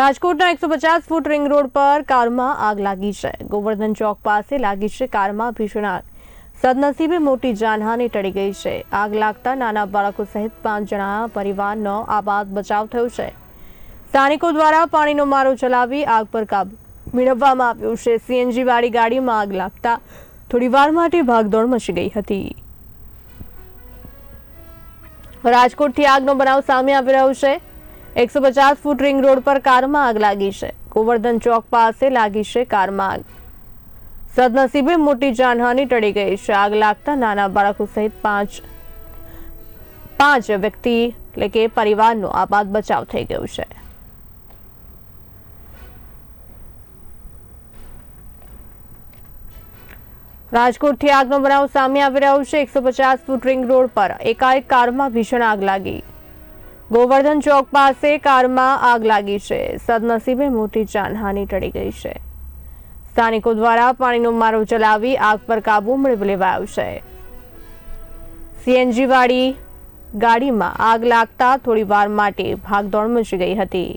રાજકોટના એકસો પચાસ ફૂટ રિંગ રોડ પર કારમાં આગ લાગી છે. ગોવર્ધન ચોક પાસે લાગી છે કારમાં ભીષણ આગ. સદનસીબે મોટી જાનહાની ટળી ગઈ છે. આગ લાગતા નાના બાળકો સહિત પાંચ જણા પરિવારનો આબાદ બચાવ થયો છે. સ્થાનિકો દ્વારા પાણીનો મારો ચલાવી આગ પર કાબુ મેળવવામાં આવ્યો છે. સીએનજી વાળી ગાડીમાં આગ લાગતા થોડી વાર માટે ભાગદોડ મચી ગઈ હતી. રાજકોટથી આગનો બનાવ સામે આવી રહ્યો છે. એકસો પચાસ ફૂટ રિંગ રોડ પર કારમાં આગ લાગી છે. ગોવર્ધન ચોક પાસે લાગી છે કારમાં આગ. સદનસીબે મોટી જાનહાની ટળી ગઈ છે. આગ લાગતા નાના બાળકો સહિત પાંચ પાંચ વ્યક્તિ એટલે કે પરિવારનો આબાદ બચાવ થઈ ગયો છે. રાજકોટથી આગનો બનાવ સામે આવી રહ્યો છે. એકસો પચાસ ફૂટ રિંગ રોડ પર એકાએક કારમાં ભીષણ આગ લાગી. ગોવર્ધન ચોક પાસે કારમાં આગ લાગી છે. સદનસીબે મોટી જાનહાની ટળી ગઈ છે. સ્થાનિકો દ્વારા પાણીનો મારો ચલાવી આગ પર કાબુ મેળવી લેવાયો છે સીએનજી વાળી ગાડીમાં આગ લાગતા થોડી વાર માટે ભાગદોડ મચી ગઈ હતી.